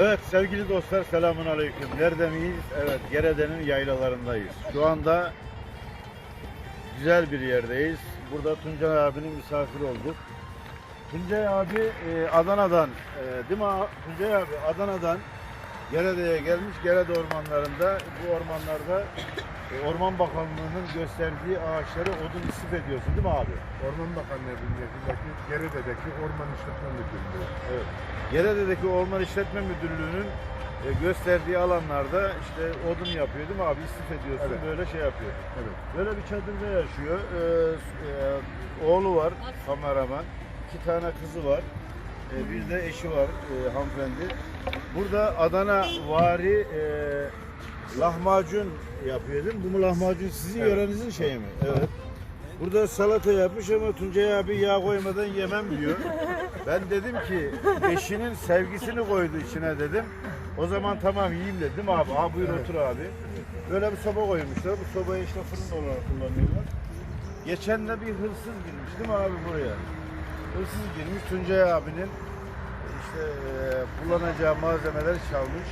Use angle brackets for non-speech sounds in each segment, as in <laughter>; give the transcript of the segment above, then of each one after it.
Evet sevgili dostlar selamun aleyküm. Nerede miyiz? Evet Gerede'nin yaylalarındayız. Şu anda güzel bir yerdeyiz. Burada Tuncay abinin misafiri olduk. Tuncay abi e, Adana'dan, e, değil mi Tuncay abi? Adana'dan Gerede'ye gelmiş. Gerede ormanlarında, bu ormanlarda e, Orman Bakanlığı'nın gösterdiği ağaçları odun istif ediyorsun değil mi abi? Orman Bakanlığı bünyesindeki Geride'deki Orman İşletme Müdürlüğü. Evet. Gerede'deki Orman İşletme Müdürlüğü'nün e, gösterdiği alanlarda işte odun yapıyor değil mi abi? İstif ediyorsun Evet. böyle şey yapıyor. Evet. Böyle bir çadırda yaşıyor. Ee, e, oğlu var kameraman. iki tane kızı var. Ee, bir de eşi var e, hanımefendi. Burada Adana vari e, lahmacun yapıyor değil mi? Bu mu lahmacun sizin Evet. yörenizin şeyi mi? Evet. Burada salata yapmış ama Tuncay abi yağ koymadan yemem diyor. <laughs> Ben dedim ki eşinin sevgisini koydu içine dedim. O zaman tamam yiyeyim dedim abi. Ha buyur otur abi. Böyle bir soba koymuşlar. Bu sobayı işte fırın olarak kullanıyorlar. Geçen de bir hırsız girmiş değil mi abi buraya? Hırsız girmiş Tuncay abinin işte e, kullanacağı malzemeleri çalmış.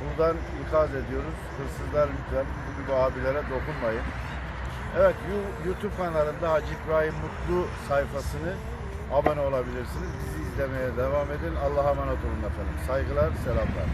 Buradan ikaz ediyoruz. Hırsızlar lütfen bu gibi abilere dokunmayın. Evet YouTube kanalında Hacı İbrahim Mutlu sayfasını abone olabilirsiniz. Bizi izlemeye devam edin. Allah'a emanet olun efendim. Saygılar, selamlar.